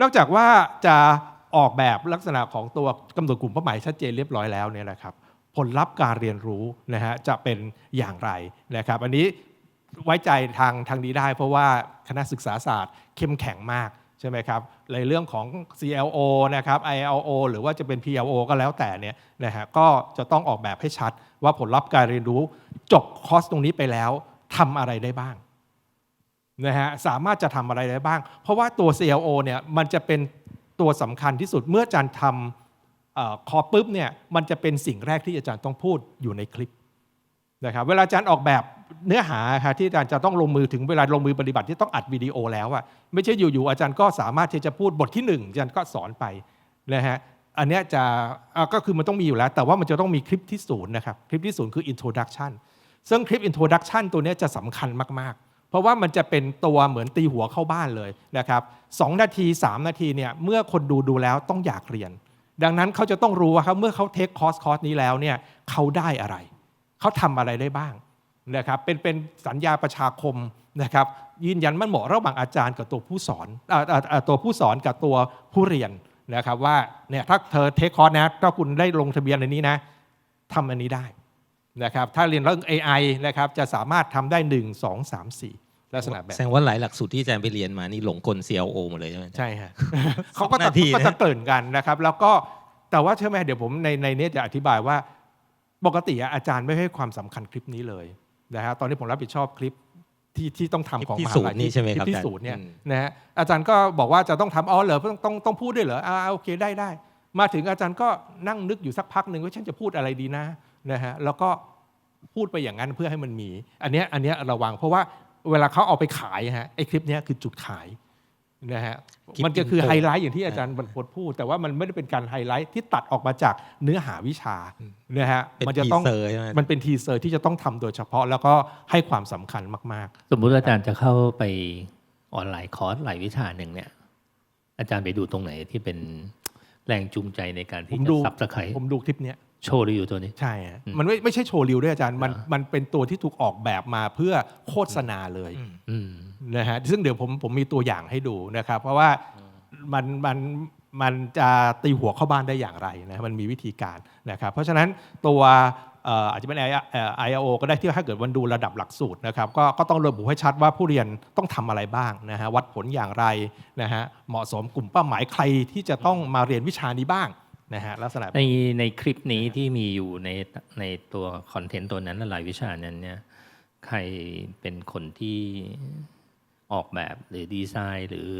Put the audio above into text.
นอกจากว่าจะออกแบบลักษณะของตัวกำหนดกลุ่มเป้าหมายชัดเจนเรียบร้อยแล้วเนี่ยนะครับผลลัพธ์การเรียนรู้นะฮะจะเป็นอย่างไรนะครับ อันนี้ไว้ใจทางทางนี้ได้ เพราะว่าคณะศึกษาศาสตร์เข้มแข็งมากใช่ไหมครับในเรื่องของ CLO นะครับ ILO หรือว่าจะเป็น PLO ก็แล้วแต่เนี่ยนะฮะก็จะต้องออกแบบให้ชัดว่าผลลัพธ์การเรียนรู้จบคอร์สตรงนี้ไปแล้วทำอะไรได้บ้าง นะฮะสามารถจะทำอะไรได้บ้าง เพราะว่าตัว CLO เนี่ยมันจะเป็นตัวสำคัญที่สุดเมื่ออาจารย์ทำคอปุ๊บเนี่ยมันจะเป็นสิ่งแรกที่อาจารย์ต้องพูดอยู่ในคลิปนะครับเวลาอาจารย์ออกแบบเนื้อหาครับที่อาจารย์จะต้องลงมือถึงเวลาลงมือปฏิบัติที่ต้องอัดวิดีโอแล้วอะไม่ใช่อยู่ๆอาจารย์ก็สามารถที่จะพูดบทที่หนึ่งอาจารย์ก็สอนไปนะฮะอันนี้จะะก็คือมันต้องมีอยู่แล้ว แต่ว่ามันจะต้องมีคลิปที่ศูนย์นะครับคลิปที่ศูนย์คือ introduction ซึ่งคลิป introduction ตัวนี้จะสำคัญมากๆ เพราะว่ามันจะเป็นตัวเหมือนตีหัวเข้าบ้านเลยนะครับสองนาที 3 นาทีเนี่ยเมื่อคนดูดูแล้วต้องอยากเรียน ดังนั้นเขาจะต้องรู้ว่าครับเมื่อเขาเทคคอร์สคอร์สนี้แล้วเนี่ยเขาได้อะไร เขาทำอะไรได้บ้างนะครับเป็นเป็นสัญญาประชาคมนะครับยืนยันมันเหมาะระหว่างอาจารย์กับตัวผู้สอนออตัวผู้สอนกับตัวผู้เรียนนะครับว่าเนี่ยถ้าเธอเทคคอร์สนะถ้าคุณได้ลงทะเบียนอันนี้นะทำอันนี้ได้ นะครับถ้าเรียนเรื่อง AI นะครับจะสามารถทำได้ 1 2 3 4 ลักษณะแบบแสดงว่าหลายหลักสูตรที่อาจารย์ไปเรียนมานี่หลงกล CLO หมดเลยใช่ไหมใช่ฮะเขาก็สองจะนาทีก็จะนะเกริ่นกันนะครับ แล้วก็แต่ว่าเชื่อไหมเดี๋ยวผมในในนี้จะอธิบายว่าปกติอะอาจารย์ไม่ให้ความสำคัญคลิปนี้เลยนะฮะตอนนี้ผมรับผิดชอบคลิปที่ที่ต้องทำของที่มหาสูตลัรยนี่ใช่ไหมคลิครับปที่อาจารสูตรเนี่ยอืมนะฮะอาจารย์ก็บอกว่าจะต้องทำอ๋อเหรอต้องต้องต้องพูดด้วยเหรออ่าโอเคได้ได้มาถึงอาจารย์ก็นั่งนึกอยู่สักพักหนึ่งว่าฉันจะพูดอะไรดีนะนะฮะแล้วก็ พูดไปอย่างนั้นเพื่อให้มันมี อันเนี้ยอันเนี้ยระวัง เพราะว่าเวลาเขาเอาไปขายฮะไอ้คลิปเนี้ยคือจุดขายนะฮะคลิปมันก็คืออินโฟไฮไลท์อย่างที่อาจารย์บรรพตพูด แต่ว่ามันไม่ได้เป็นการไฮไลท์ที่ตัดออกมาจากเนื้อหาวิชานะฮะเป็นมันจะทีต้องเซอร์ใช่ไหมมันเป็นทีเซอร์ที่จะต้องทำโดยเฉพาะแล้วก็ให้ความสำคัญมากสมมุติอาจารย์จะเข้าไปออนไลน์คอร์สหลายวิชาหนึ่งเนี่ย อาจารย์ไปดูตรงไหนที่เป็นแรงจูงใจในการๆผที่มจะดูซับสไครผมดูคลิปเนี้ย โชว์รีวิวตัวนี้ ใช่ฮะอืมมันไม่ไม่ใช่โชว์ริวด้วยอาจารย์มันอ่ามัมันเป็นตัวที่ถูกออกแบบมาเพื่อโฆษณาเลยอืมอืมนะฮะซึ่งเดี๋ยวผมผมมีตัวอย่างให้ดูนะครับ เพราะว่ามันมันมันจะตีหัวเข้าบ้านได้อย่างไรนะมันมีวิธีการนะครับเพราะฉะนั้นตัวเอ่ออาจจะเป็น I O ก็ได้ที่ถ้าเกิดวันดูระดับหลักสูตรนะครับก็ก็ต้องระบุให้ชัดว่าผู้เรียนต้องทำอะไรบ้างนะฮะวัดผลอย่างไรนะฮะเหมาะสมกลุ่มเป้าหมายใครที่จะต้องมาเรียนวิชานี้บ้าง นะฮะลักษณะในในคลิปนี้ที่มีอยู่ในในตัวคอนเทนต์ตัวนั้นและหลายวิชานั้นเนี่ยใครเป็นคนที่ออกแบบหรือดีไซน์หรือ